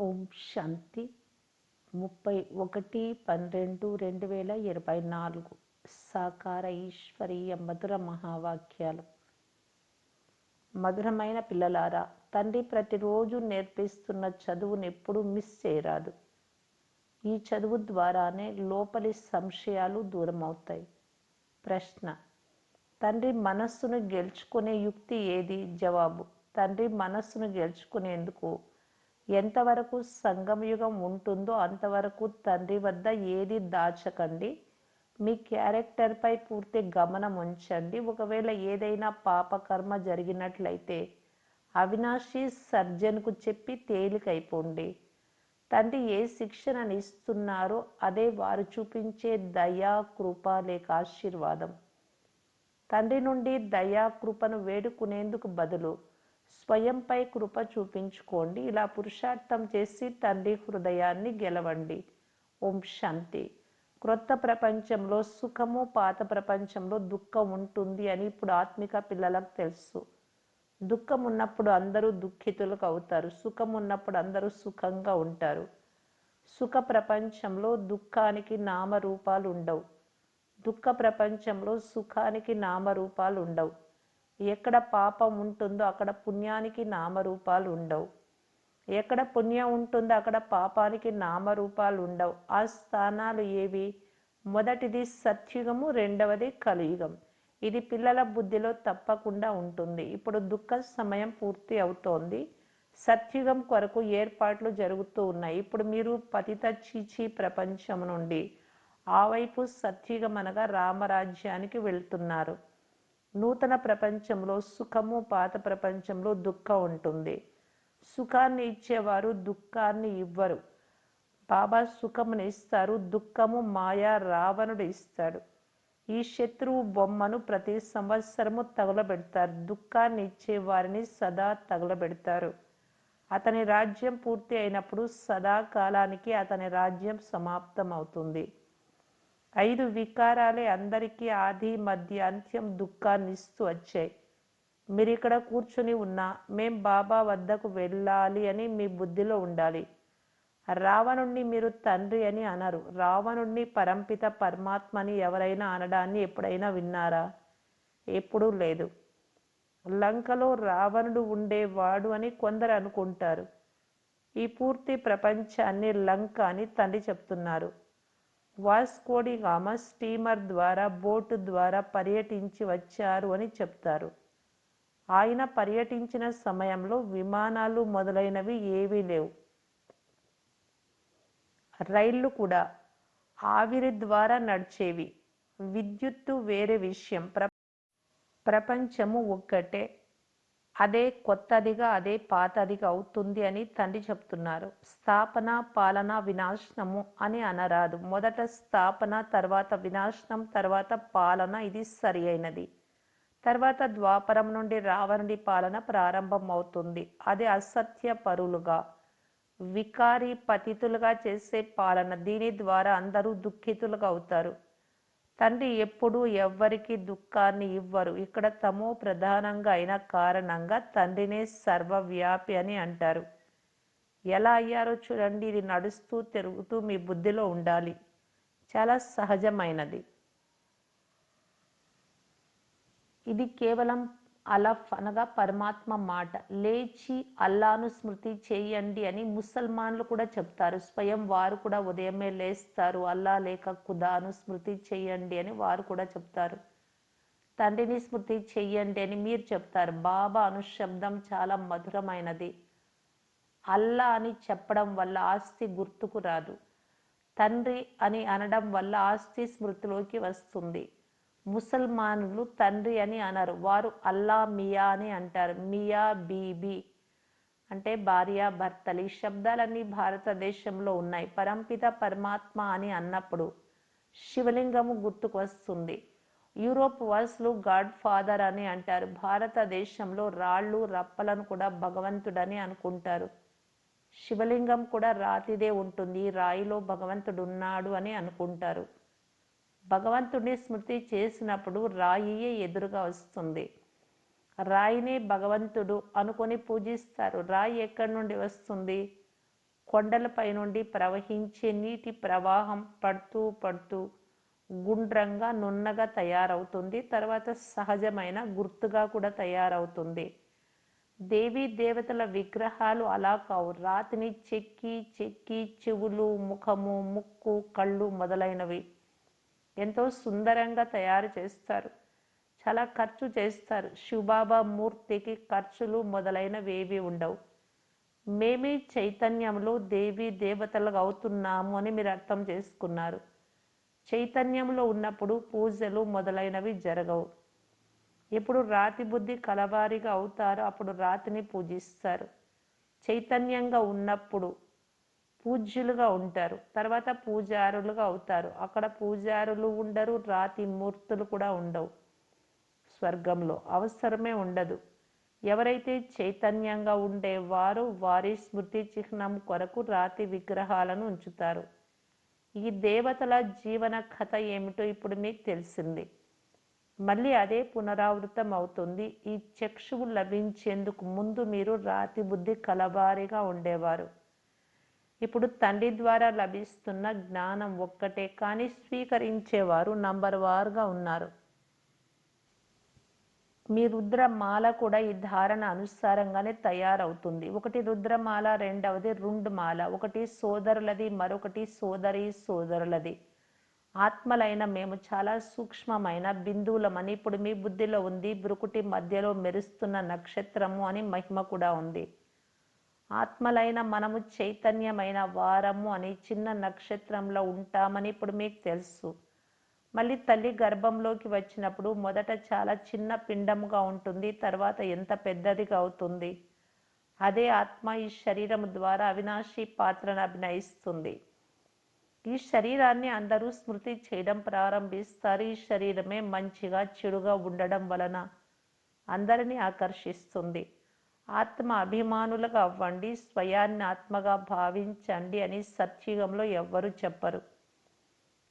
ఓం శాంతి. ముప్పై ఒకటి పన్నెండు రెండు వేల ఇరవై నాలుగు. సాకార ఈశ్వరీయ మధుర మహావాక్యాలు. మధురమైన పిల్లలారా తండ్రి ప్రతిరోజు నేర్పిస్తున్న చదువును ఎప్పుడూ మిస్ చేయరాదు. ఈ చదువు ద్వారానే లోపలి సంశయాలు దూరమవుతాయి. ప్రశ్న తండ్రి మనస్సును గెలుచుకునే యుక్తి ఏది? జవాబు తండ్రి మనస్సును గెలుచుకునేందుకు ఎంతవరకు సంగమయుగం ఉంటుందో అంతవరకు తండ్రి వద్ద ఏది దాచకండి. మీ క్యారెక్టర్పై పూర్తి గమనం ఉంచండి. ఒకవేళ ఏదైనా పాపకర్మ జరిగినట్లయితే అవినాశి సర్జన్కు చెప్పి తేలికైపోండి. తండ్రి ఏ శిక్షణను ఇస్తున్నారో అదే వారు చూపించే దయా కృప లేక ఆశీర్వాదం. తండ్రి నుండి దయా కృపను వేడుకునేందుకు బదులు స్వయంపై కృప చూపించుకోండి. ఇలా పురుషార్థం చేసి తండ్రి హృదయాన్ని గెలవండి. ఓం శాంతి. క్రొత్త ప్రపంచంలో సుఖము పాత ప్రపంచంలో దుఃఖం ఉంటుంది అని ఇప్పుడు ఆత్మిక పిల్లలకు తెలుసు. దుఃఖం ఉన్నప్పుడు అందరూ దుఃఖితులకు అవుతారు. సుఖం ఉన్నప్పుడు అందరూ సుఖంగా ఉంటారు. సుఖ ప్రపంచంలో దుఃఖానికి నామరూపాలు ఉండవు. దుఃఖ ప్రపంచంలో సుఖానికి నామరూపాలు ఉండవు. ఎక్కడ పాపం ఉంటుందో అక్కడ పుణ్యానికి నామరూపాలు ఉండవు ఎక్కడ పుణ్యం ఉంటుందో అక్కడ పాపానికి నామరూపాలు ఉండవు ఆ స్థానాలు ఏవి? మొదటిది సత్యుగము రెండవది కలియుగం. ఇది పిల్లల బుద్ధిలో తప్పకుండా ఉంటుంది. ఇప్పుడు దుఃఖ సమయం పూర్తి అవుతోంది. సత్యుగం కొరకు ఏర్పాట్లు జరుగుతూ ఉన్నాయి. ఇప్పుడు మీరు పతిత చీచి ప్రపంచం నుండి ఆ వైపు సత్యుగం అనగా రామరాజ్యానికి వెళ్తున్నారు. నూతన ప్రపంచంలో సుఖము పాత ప్రపంచంలో దుఃఖం ఉంటుంది. సుఖాన్ని ఇచ్చేవారు దుఃఖాన్ని ఇవ్వరు. బాబా సుఖమును ఇస్తారు దుఃఖము మాయా రావణుడు ఇస్తాడు. ఈ శత్రువు బొమ్మను ప్రతి సంవత్సరము తగులబెడతారు. దుఃఖాన్ని ఇచ్చే వారిని సదా తగులబెడతారు. అతని రాజ్యం పూర్తి అయినప్పుడు సదాకాలానికి అతని రాజ్యం సమాప్తం అవుతుంది ఐదు వికారాలే అందరికీ ఆది మధ్య అంత్యం దుఃఖాన్ని ఇస్తూ వచ్చాయి. మీరు ఇక్కడ కూర్చుని ఉన్నా మేం బాబా వద్దకు వెళ్ళాలి అని మీ బుద్ధిలో ఉండాలి. రావణుణ్ణి మీరు తండ్రి అని అనరు. రావణుణ్ణి పరంపిత పరమాత్మని ఎవరైనా అనడాన్ని ఎప్పుడైనా విన్నారా? ఎప్పుడూ లేదు. లంకలో రావణుడు ఉండేవాడు అని కొందరు అనుకుంటారు. ఈ పూర్తి ప్రపంచాన్ని లంక అని తండ్రి చెప్తున్నారు. వాస్కోడిగామా స్టీమర్ ద్వారా బోటు ద్వారా పర్యటించి వచ్చారు అని చెప్తారు. ఆయన పర్యటించిన సమయంలో విమానాలు మొదలైనవి ఏవీ లేవు. రైళ్ళు కూడా ఆవిరి ద్వారా నడిచేవి. విద్యుత్తు వేరే విషయం. ప్ర ప్రపంచము ఒక్కటే. అదే కొత్తదిగా అదే పాతదిగా అవుతుంది అని తండ్రి చెప్తున్నారు. స్థాపన పాలన వినాశనము అని అనరాదు. మొదట స్థాపన తర్వాత వినాశనం తర్వాత పాలన ఇది సరి అయినది తర్వాత ద్వాపరం నుండి రావణుడి పాలన ప్రారంభం అవుతుంది అది అసత్య పరులుగా వికారి పతితులుగా చేసే పాలన. దీని ద్వారా అందరూ దుఃఖితులుగా అవుతారు. తండ్రి ఎప్పుడూ ఎవ్వరికి దుఃఖాన్ని ఇవ్వరు. ఇక్కడ తమో ప్రధానంగా అయిన కారణంగా తండ్రినే సర్వవ్యాపి అని అంటారు. ఎలా అయ్యారో చూడండి. ఇది నడుస్తూ తిరుగుతూ మీ బుద్ధిలో ఉండాలి. చాలా సహజమైనది. ఇది కేవలం అలఫ్ అనగా పరమాత్మ మాట. లేచి అల్లాను స్మృతి చేయండి అని ముసల్మాన్లు కూడా చెప్తారు. స్వయం వారు కూడా ఉదయమే లేస్తారు. అల్లా లేక ఖుదాను స్మృతి చేయండి అని వారు కూడా చెప్తారు. తండ్రిని స్మృతి చెయ్యండి అని మీరు చెప్తారు. బాబా అనుశబ్దం చాలా మధురమైనది. అల్లా అని చెప్పడం వల్ల ఆస్తి గుర్తుకు రాదు. తండ్రి అని అనడం వల్ల ఆస్తి స్మృతిలోకి వస్తుంది. ముసల్మానులు తండ్రి అని అనరు. వారు అల్లా మియా అని అంటారు. మియా బీబీ అంటే భార్య భర్తలు ఈ శబ్దాలన్నీ భారతదేశంలో ఉన్నాయి. పరంపిత పరమాత్మ అని అన్నప్పుడు శివలింగము గుర్తుకు వస్తుంది. యూరోప్ వాసులు గాడ్ ఫాదర్ అని అంటారు. భారతదేశంలో రాళ్ళు రప్పలను కూడా భగవంతుడని అనుకుంటారు. శివలింగం కూడా రాతిదే ఉంటుంది. రాయిలో భగవంతుడు ఉన్నాడు అని అనుకుంటారు. భగవంతుడిని స్మృతి చేసినప్పుడు రాయియే ఎదురుగా వస్తుంది. రాయిని భగవంతుడు అనుకొని పూజిస్తారు. రాయి ఎక్కడి నుండి వస్తుంది? కొండలపై నుండి ప్రవహించే నీటి ప్రవాహం పడుతూ పడుతూ గుండ్రంగా నున్నగా తయారవుతుంది. తర్వాత సహజమైన గుర్తుగా కూడా తయారవుతుంది. దేవీ దేవతల విగ్రహాలు అలా కావు. రాతిని చెక్కి చెక్కి చెవులు ముఖము ముక్కు కళ్ళు మొదలైనవి. ఎంతో సుందరంగా తయారు చేస్తారు. చాలా ఖర్చు చేస్తారు. శివబాబా మూర్తికి ఖర్చులు మొదలైనవి ఏవి ఉండవు. మేమే చైతన్యంలో దేవి దేవతలు అవుతున్నాము అని మీరు అర్థం చేసుకున్నారు. చైతన్యంలో ఉన్నప్పుడు పూజలు మొదలైనవి జరగవు. ఎప్పుడు రాతి బుద్ధి కలవారిగా అవుతారో అప్పుడు రాతిని పూజిస్తారు. చైతన్యంగా ఉన్నప్పుడు పూజ్యులుగా ఉంటారు. తర్వాత పూజారులుగా అవుతారు. అక్కడ పూజారులు ఉండరు రాతి మూర్తులు కూడా ఉండవు. స్వర్గంలో అవసరమే ఉండదు. ఎవరైతే చైతన్యంగా ఉండేవారో వారి స్మృతి చిహ్నం కొరకు రాతి విగ్రహాలను ఉంచుతారు. ఈ దేవతల జీవన కథ ఏమిటో ఇప్పుడు మీకు తెలిసింది. మళ్ళీ అదే పునరావృతం అవుతుంది. ఈ చక్షువు లభించేందుకు ముందు మీరు రాతి బుద్ధి కలబారిగా ఉండేవారు. ఇప్పుడు తండ్రి ద్వారా లభిస్తున్న జ్ఞానం ఒక్కటే కానీ స్వీకరించేవారు నంబర్ వారుగా ఉన్నారు. మీ రుద్రమాల కూడా ఈ ధారణ అనుసారంగానే తయారవుతుంది. ఒకటి రుద్రమాల రెండవది రుండుమాల ఒకటి సోదరులది మరొకటి సోదరి సోదరులది. ఆత్మలైన మేము చాలా సూక్ష్మమైన బిందువులమని ఇప్పుడు మీ బుద్ధిలో ఉంది బ్రుకుటి మధ్యలో మెరుస్తున్న నక్షత్రము అని మహిమ కూడా ఉంది. ఆత్మలైన మనము చైతన్యమైన వారము అని చిన్న నక్షత్రంలో ఉంటామని ఇప్పుడు మీకు తెలుసు. మళ్ళీ తల్లి గర్భంలోకి వచ్చినప్పుడు మొదట చాలా చిన్న పిండముగా ఉంటుంది తర్వాత ఎంత పెద్దదిగా అవుతుంది. అదే ఆత్మ ఈ శరీరం ద్వారా అవినాశి పాత్రను అభినయిస్తుంది. ఈ శరీరాన్ని అందరూ స్మృతి చేయడం ప్రారంభిస్తారు. ఈ శరీరమే మంచిగా చెడుగా ఉండడం వలన అందరినీ ఆకర్షిస్తుంది. ఆత్మ అభిమానులుగా అవ్వండి స్వయాన్ని ఆత్మగా భావించండి అని సత్యుగంలో ఎవ్వరూ చెప్పరు.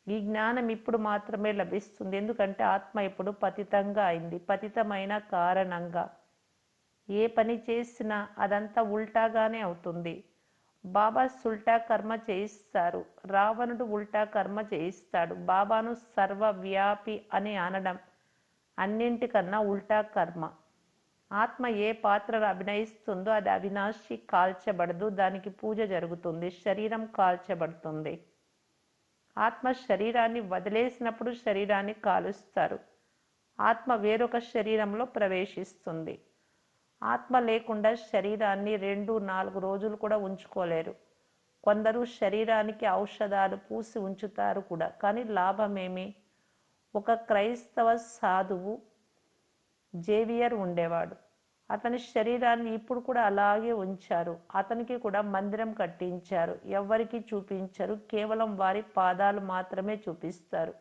ఈ జ్ఞానం ఇప్పుడు మాత్రమే లభిస్తుంది. ఎందుకంటే ఆత్మ ఇప్పుడు పతితంగా అయింది. పతితమైన కారణంగా. ఏ పని చేసినా అదంతా ఉల్టాగానే అవుతుంది. బాబా సుల్టా కర్మ చేయిస్తారు. రావణుడు ఉల్టా కర్మ చేయిస్తాడు. బాబాను సర్వవ్యాపి అని అనడం అన్నింటికన్నా ఉల్టా కర్మ. ఆత్మ ఏ పాత్రను అభినయిస్తుందో అది అవినాశి కాల్చబడదు దానికి పూజ జరుగుతుంది శరీరం కాల్చబడుతుంది. ఆత్మ శరీరాన్ని వదిలేసినప్పుడు శరీరాన్ని కాలుస్తారు. ఆత్మ వేరొక శరీరంలో ప్రవేశిస్తుంది. ఆత్మ లేకుండా శరీరాన్ని రెండు నాలుగు రోజులు కూడా ఉంచుకోలేరు. కొందరు శరీరానికి ఔషధాలు పూసి ఉంచుతారు కూడా కానీ లాభమేమి? ఒక క్రైస్తవ సాధువు జేవియర్ ఉండేవాడు. అతని శరీరాన్ని ఇప్పుడు కూడా అలాగే ఉంచారు. అతనికి కూడా మందిరం కట్టించారు. ఎవ్వరికి చూపించరు. కేవలం వారి పాదాలు మాత్రమే చూపిస్తారు.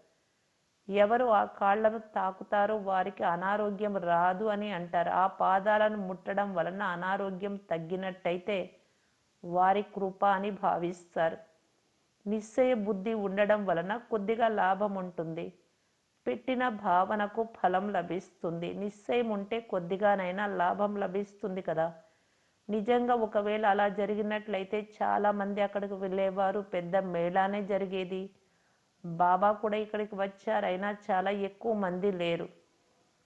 ఎవరు ఆ కాళ్ళను తాకుతారో వారికి అనారోగ్యం రాదు అని అంటారు. ఆ పాదాలను ముట్టడం వలన అనారోగ్యం తగ్గినట్టయితే వారి కృప అని భావిస్తారు. నిశ్చయ బుద్ధి ఉండడం వలన కొద్దిగా లాభం ఉంటుంది. పెట్టిన భావనకు ఫలం లభిస్తుంది. నిశ్చయం ఉంటే కొద్దిగానైనా లాభం లభిస్తుంది కదా. నిజంగా ఒకవేళ అలా జరిగినట్లయితే చాలామంది అక్కడికి వెళ్ళేవారు. పెద్ద మేళానే జరిగేది. బాబా కూడా ఇక్కడికి వచ్చారైనా చాలా ఎక్కువ మంది లేరు.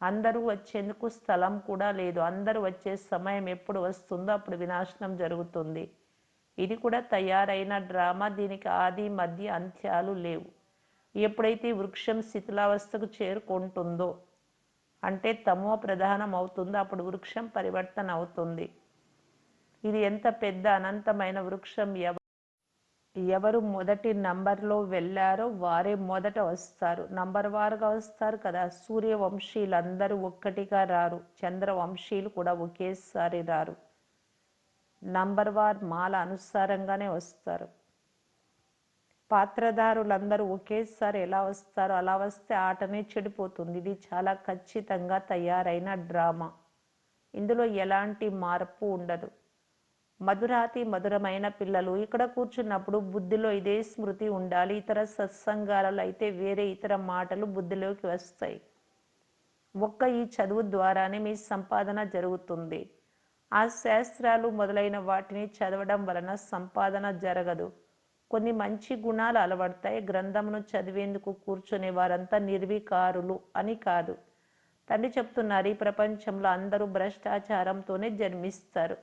అందరూ వచ్చేందుకు స్థలం కూడా లేదు. అందరూ వచ్చే సమయం ఎప్పుడు వస్తుందో అప్పుడు వినాశనం జరుగుతుంది. ఇది కూడా తయారైన డ్రామా. దీనికి ఆది మధ్య అంత్యాలు లేవు. ఎప్పుడైతే వృక్షం శిథిలావస్థకు చేరుకుంటుందో అంటే తమో ప్రధానం అవుతుందో అప్పుడు వృక్షం పరివర్తన అవుతుంది ఇది ఎంత పెద్ద అనంతమైన వృక్షం. ఎవ ఎవరు మొదటి నంబర్లో వెళ్ళారో వారే మొదట వస్తారు. నంబర్ వారుగా వస్తారు కదా. సూర్యవంశీయులందరూ ఒక్కటిగా రారు. చంద్రవంశీయులు కూడా ఒకేసారి రారు. నంబర్ వార్ మాల అనుసారంగానే వస్తారు. పాత్రధారులందరూ ఒకేసారి ఎలా వస్తారో అలా వస్తే ఆటనే చెడిపోతుంది. ఇది చాలా ఖచ్చితంగా తయారైన డ్రామా. ఇందులో ఎలాంటి మార్పు ఉండదు. మధురాతి మధురమైన పిల్లలు ఇక్కడ కూర్చున్నప్పుడు బుద్ధిలో ఇదే స్మృతి ఉండాలి. ఇతర సత్సంగాలలో అయితే వేరే ఇతర మాటలు బుద్ధిలోకి వస్తాయి. ఒక్క ఈ చదువు ద్వారానే మీ సంపాదన జరుగుతుంది. ఆ శాస్త్రాలు మొదలైన వాటిని చదవడం వలన సంపాదన జరగదు. కొన్ని మంచి గుణాలు అలవడతాయి గ్రంథమును చదివేందుకు కూర్చునే వారంతా నిర్వికారులు అని కాదు. తండ్రి చెప్తున్నారు ఈ ప్రపంచంలో అందరూ భ్రష్టాచారంతోనే జన్మిస్తారు.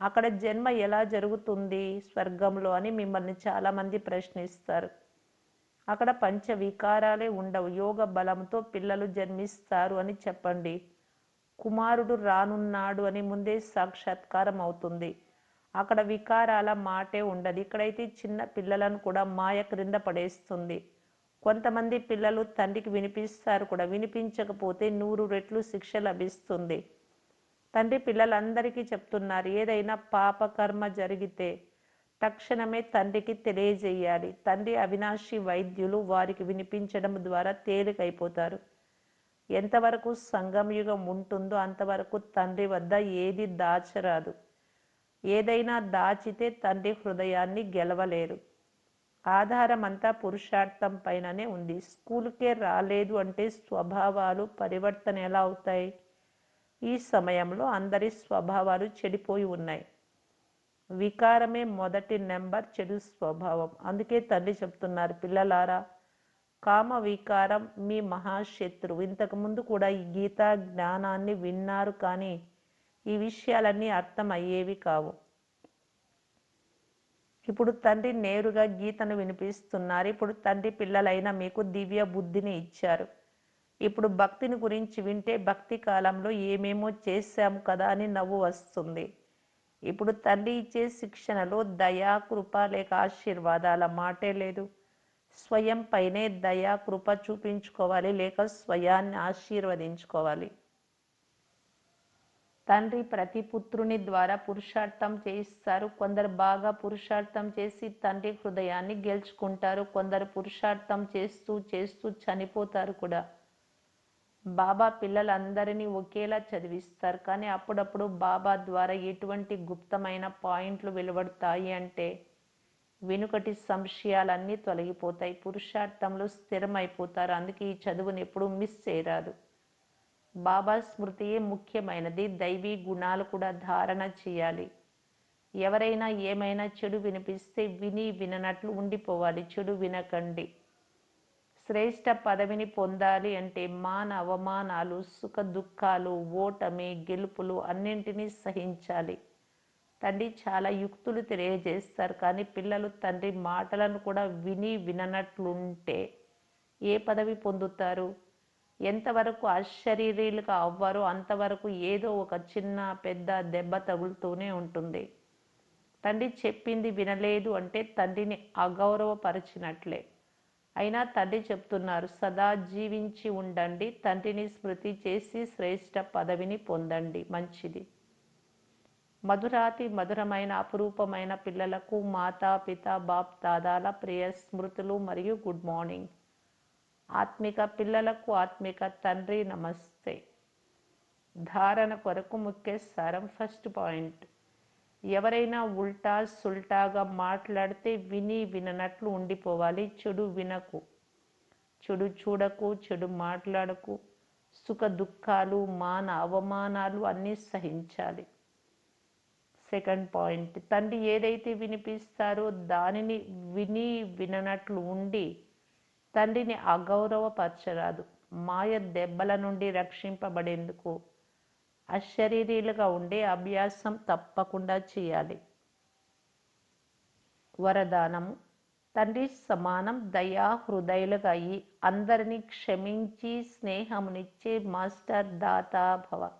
అక్కడ జన్మ ఎలా జరుగుతుంది? స్వర్గంలో అని మిమ్మల్ని చాలామంది ప్రశ్నిస్తారు. అక్కడ పంచ వికారాలే ఉండవు. యోగ బలంతో పిల్లలు జన్మిస్తారు అని చెప్పండి. కుమారుడు రానున్నాడు అని ముందే సాక్షాత్కారం అవుతుంది. అక్కడ వికారాల మాటే ఉండదు. ఇక్కడైతే చిన్న పిల్లలను కూడా మాయ క్రింద పడేస్తుంది. కొంతమంది పిల్లలు తండ్రికి వినిపిస్తారు కూడా. వినిపించకపోతే నూరు రెట్లు శిక్ష లభిస్తుంది. తండ్రి పిల్లలందరికీ చెప్తున్నారు ఏదైనా పాపకర్మ జరిగితే తక్షణమే తండ్రికి తెలియజేయాలి. తండ్రి అవినాశి వైద్యులు వారికి వినిపించడం ద్వారా తేలికైపోతారు. ఎంతవరకు సంగమయుగం ఉంటుందో అంతవరకు తండ్రి వద్ద ఏది దాచరాదు. ఏదైనా దాచితే తండ్రి హృదయాన్ని గెలవలేరు. ఆధారం అంతా పురుషార్థం పైననే ఉంది. స్కూల్కే రాలేదు అంటే స్వభావాలు పరివర్తన ఎలా అవుతాయి? ఈ సమయంలో అందరి స్వభావాలు చెడిపోయి ఉన్నాయి. వికారమే మొదటి నెంబర్ చెడు స్వభావం. అందుకే తండ్రి చెప్తున్నారు పిల్లలారా కామ వికారం మీ మహాశత్రువు. ఇంతకుముందు కూడా ఈ గీతా జ్ఞానాన్ని విన్నారు కానీ ఈ విషయాలన్నీ అర్థమయ్యేవి కావు. ఇప్పుడు తండ్రి నేరుగా గీతను వినిపిస్తున్నారు. ఇప్పుడు తండ్రి పిల్లలైన మీకు దివ్య బుద్ధిని ఇచ్చారు. ఇప్పుడు భక్తిని గురించి వింటే భక్తి కాలంలో ఏమేమో చేశాము కదా అని నవ్వు వస్తుంది. ఇప్పుడు తండ్రి ఇచ్చే శిక్షణలో దయా కృప లేక ఆశీర్వాదాల మాటే లేదు. స్వయం పైనే దయా కృప చూపించుకోవాలి లేక స్వయాన్ని ఆశీర్వదించుకోవాలి. తండ్రి ప్రతి పుత్రుని ద్వారా పురుషార్థం చేయిస్తారు. కొందరు బాగా పురుషార్థం చేసి తండ్రి హృదయాన్ని గెలుచుకుంటారు. కొందరు పురుషార్థం చేస్తూ చేస్తూ చనిపోతారు కూడా. బాబా పిల్లలందరినీ ఒకేలా చదివిస్తారు. కానీ అప్పుడప్పుడు బాబా ద్వారా ఎటువంటి గుప్తమైన పాయింట్లు వెలువడతాయి అంటే వెనుకటి సంశయాలన్నీ తొలగిపోతాయి. పురుషార్థంలో స్థిరమైపోతారు. అందుకే ఈ చదువుని ఎప్పుడూ మిస్ చేయరాదు. బాబా స్మృతియే ముఖ్యమైనది. దైవీ గుణాలు కూడా ధారణ చేయాలి. ఎవరైనా ఏమైనా చెడు వినిపిస్తే విని విననట్లు ఉండిపోవాలి. చెడు వినకండి. శ్రేష్ట పదవిని పొందాలి అంటే మాన అవమానాలు సుఖ దుఃఖాలు ఓటమి గెలుపులు అన్నింటినీ సహించాలి. తండ్రి చాలా యుక్తులు తెలియజేస్తారు. కానీ పిల్లలు తండ్రి మాటలను కూడా విని విననట్లుంటే ఏ పదవి పొందుతారు? ఎంతవరకు అశరీరీలుగా అవ్వరో అంతవరకు ఏదో ఒక చిన్న పెద్ద దెబ్బ తగులుతూనే ఉంటుంది. తండ్రి చెప్పింది వినలేదు అంటే తండ్రిని అగౌరవపరిచినట్లే. అయినా తండ్రి చెప్తున్నారు సదా జీవించి ఉండండి తండ్రిని స్మృతి చేసి శ్రేష్ట పదవిని పొందండి మంచిది. మధురాతి మధురమైన అపురూపమైన పిల్లలకు మాతా పిత బాప్ దాదాల ప్రియ స్మృతులు మరియు గుడ్ మార్నింగ్. ఆత్మిక పిల్లలకు ఆత్మిక తండ్రి నమస్తే. ధారణ కొరకు ముఖ్య సారం ఫస్ట్ పాయింట్. ఎవరైనా ఉల్టా సుల్టాగా మాట్లాడితే విని విననట్లు ఉండిపోవాలి. చెడు వినకు. చెడు చూడకు చెడు మాట్లాడకు. సుఖ దుఃఖాలు మాన అవమానాలు అన్నీ సహించాలి. Second point. తండ్రి ఏదైతే వినిపిస్తారో దానిని విని విననట్లు ఉండి తండ్రిని అగౌరవపరచరాదు. మాయ దెబ్బల నుండి రక్షింపబడేందుకు అశరీరీలుగా ఉండే అభ్యాసం తప్పకుండా చేయాలి. వరదానము. తండ్రి సమానం దయా హృదయులుగా అయి అందరినీ క్షమించి స్నేహమునిచ్చే మాస్టర్ దాతా భవ.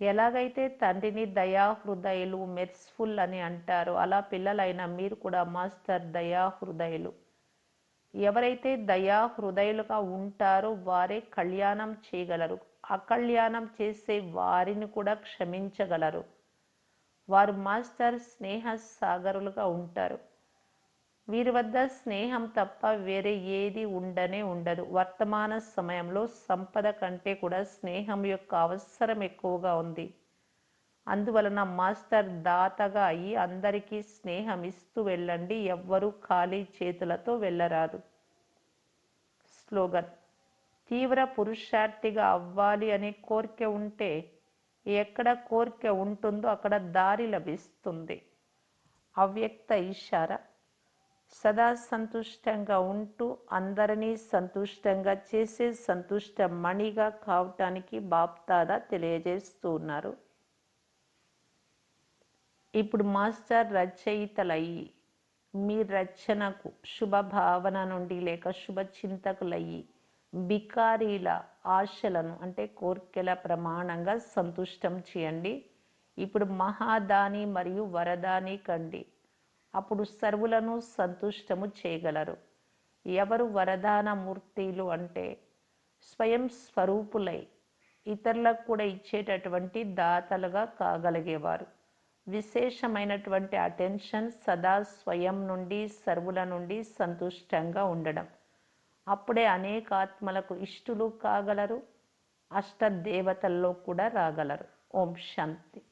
ఎలాగైతే తండ్రిని దయా హృదయులు మెర్స్ఫుల్ అని అంటారు అలా పిల్లలైన మీరు కూడా మాస్టర్ దయా హృదయులు. ఎవరైతే దయా హృదయులుగా ఉంటారో వారే కళ్యాణం చేయగలరు. అకళ్యాణం చేసే వారిని కూడా క్షమించగలరు. వారు మాస్టర్ స్నేహ సాగరులుగా ఉంటారు. వీరి వద్ద స్నేహం తప్ప వేరే ఏది ఉండనే ఉండదు. వర్తమాన సమయంలో సంపద కంటే కూడా స్నేహం యొక్క అవసరం ఎక్కువగా ఉంది. అందువలన మాస్టర్ దాతగా అయి అందరికీ స్నేహం ఇస్తూ వెళ్ళండి. ఎవ్వరూ ఖాళీ చేతులతో వెళ్ళరాదు. స్లోగన్. తీవ్ర పురుషార్థిగా అవ్వాలి అనే కోరిక ఉంటే ఎక్కడ కోరిక ఉంటుందో అక్కడ దారి లభిస్తుంది. అవ్యక్త ఇషారా. సదా సంతుష్టంగా ఉంటూ అందరినీ సంతుష్టంగా చేసే సంతుష్ట మణిగా కావటానికి బాప్తాదా తెలియజేస్తున్నారు ఇప్పుడు మాస్టర్ రచయితలయ్యి. మీ రచనకు శుభ భావన నుండి లేక శుభ చింతకులయ్యి బికారీల ఆశలను అంటే కోర్కెల ప్రమాణంగా సంతుష్టం చేయండి. ఇప్పుడు మహాదాని మరియు వరదాని కండి. అప్పుడు సర్వులను సంతుష్టము చేయగలరు. ఎవరు వరదాన మూర్తిలు అంటే స్వయం స్వరూపులై ఇతరులకు కూడా ఇచ్చేటటువంటి దాతలుగా కాగలిగేవారు. విశేషమైనటువంటి అటెన్షన్ సదా స్వయం నుండి సర్వుల నుండి సంతుష్టంగా ఉండడం. అప్పుడే అనేక ఆత్మలకు ఇష్టులు కాగలరు అష్టదేవతల్లో కూడా రాగలరు. ఓం శాంతి.